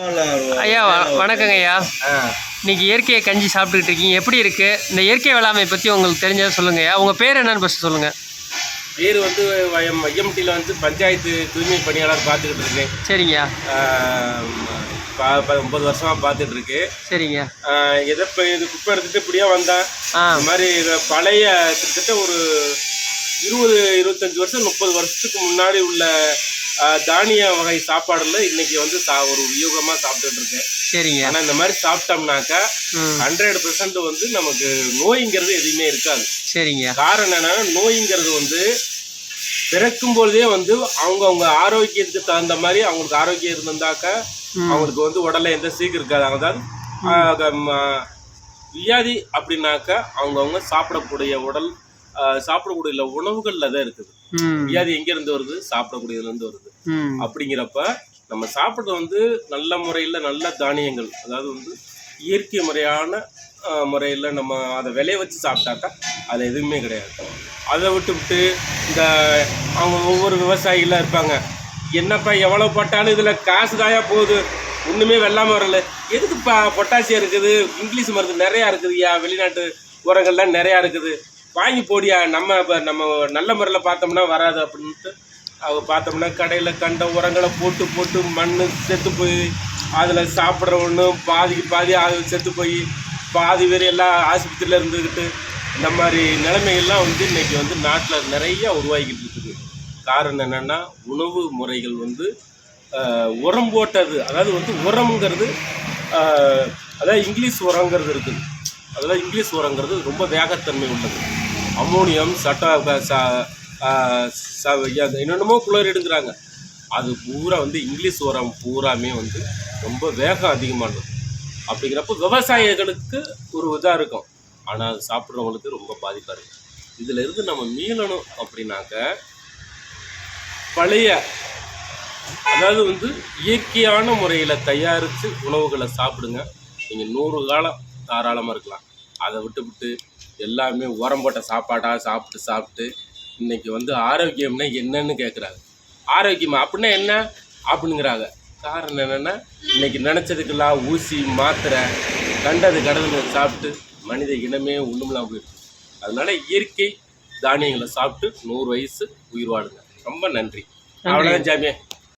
ஐயா வணக்கங்க ஐயா. இன்னைக்கு இயற்கை கஞ்சி சாப்பிட்டுக்கிட்டு இருக்கீங்க. எப்படி இருக்கு? இந்த இயற்கை வேளாண்மை பற்றி உங்களுக்கு தெரிஞ்சதை சொல்லுங்க ஐயா. உங்கள் பேர் என்னன்னு ஃபஸ்ட்டு சொல்லுங்க. பேர் வந்து எம் ஐஎம்டியில் வந்து பஞ்சாயத்து தூய்மை பணியாளர் பார்த்துக்கிட்டு இருக்கேன். ப- ஒன்பது வருஷமாக பார்த்துட்டு இருக்கு. சரிங்க எதை இப்போ இது குப்பை எடுத்துட்டு இப்படியே வந்தேன் இந்த மாதிரி பழைய கிட்டத்தட்ட ஒரு இருபது இருபத்தஞ்சி வருஷம் முப்பது வருஷத்துக்கு முன்னாடி உள்ள தானிய வகை சாப்பாடுல இன்னைக்கு வந்து சா ஒரு வியூகமாக சாப்பிட்டுட்டு இருக்கேன். சரிங்க. ஆனால் இந்த மாதிரி சாப்பிட்டோம்னாக்கா ஹண்ட்ரட் பெர்சன்ட் வந்து நமக்கு நோய்ங்கிறது எதுவுமே இருக்காது. சரிங்க. காரணம் என்னன்னா நோய்ங்கிறது வந்து பிறக்கும் பொழுதே வந்து அவங்கவுங்க ஆரோக்கியத்துக்கு தகுந்த மாதிரி அவங்களுக்கு ஆரோக்கியம் இருந்தாக்கா. அவங்களுக்கு வந்து உடல்ல எந்த சீக்கு இருக்காது. அதாவது வியாதி அப்படின்னாக்கா அவங்கவுங்க சாப்பிடக்கூடிய உடல் சாப்பிடக்கூடிய உணவுகள்ல தான் இருக்குது. வியாதி எங்க இருந்து வருது? சாப்பிடக்கூடியதுல இருந்து வருது அப்படிங்கிறப்ப நம்ம சாப்பிட்றது வந்து நல்ல முறையில் நல்ல தானியங்கள் அதாவது வந்து இயற்கை முறையான முறையில் நம்ம அதை விளைய வச்சு சாப்பிட்டாக்கா அது எதுவுமே கிடையாது. அதை விட்டு விட்டு இந்த அவங்க ஒவ்வொரு விவசாயிகளாக இருப்பாங்க. என்னப்பா எவ்வளோ போட்டாலும் இதில் காசு தாயா போகுது. ஒன்றுமே வெள்ளாம வரல. எதுக்கு பா பொட்டாசியம் இருக்குது? இங்கிலீஷ் மருந்து நிறையா இருக்குதுயா வெளிநாட்டு உரங்கள்லாம் நிறையா இருக்குது. வாங்கி போடியா? நம்ம இப்போ நம்ம நல்ல முறையில் பார்த்தோம்னா வராது அப்படின்ட்டு அவங்க பார்த்தோம்னா கடையில் கண்ட உரங்களை போட்டு போட்டு மண் செத்து போய் அதில் சாப்பிட்ற ஒன்று பாதிக்கு பாதி அது செத்து போய் பாதி பேர் எல்லாம் ஆஸ்பத்திரியில் இருந்துக்கிட்டு இந்த மாதிரி நிலைமைகள்லாம் வந்து இன்னைக்கு வந்து நாட்டில் நிறைய உருவாகிக்கிட்டு இருக்குது. காரணம் என்னென்னா உணவு முறைகள் வந்து உரம் போட்டது அதாவது வந்து உரம்ங்கிறது அதாவது இங்கிலீஷ் உரங்கிறது இருக்குது. அதாவது இங்கிலீஷ் உரங்கிறது ரொம்ப வேகத்தன்மை உள்ளது. அம்மோனியம் சட்ட என்னென்னமோ குளோரைடுங்கிறாங்க அது பூரா வந்து இங்கிலீஷ் உரம் பூராமே வந்து ரொம்ப வேகம் அதிகமானது. அப்படிங்கிறப்ப விவசாயிகளுக்கு ஒரு இதாக இருக்கும். ஆனால் அது சாப்பிட்றவங்களுக்கு ரொம்ப பாதிப்பாக இருக்கும். இதில் இருந்து நம்ம மீளணும் அப்படின்னாக்க பழைய அதாவது வந்து இயற்கையான முறையில் தயாரித்து உணவுகளை சாப்பிடுங்க. நீங்கள் நூறு காலம் தாராளமாக இருக்கலாம். அதை விட்டு விட்டு எல்லாமே உரம் போட்ட சாப்பாடாக சாப்பிட்டு சாப்பிட்டு இன்னைக்கு வந்து ஆரோக்கியம்னா என்னன்னு கேட்குறாங்க ஆரோக்கியமா அப்படின்னா என்ன? அப்படிங்கிறாங்க. காரணம் என்னென்னா இன்னைக்கு நினச்சதுக்கெல்லாம் ஊசி மாத்திரை கண்டது கடந்து சாப்பிட்டு மனித இனமே ஒன்றுமெல்லாம் போயிருக்கு அதனால இயற்கை தானியங்களை சாப்பிட்டு நூறு வயசு உயிர் வாழுங்க. ரொம்ப நன்றி. அவ்வளோதான் ஜாமியா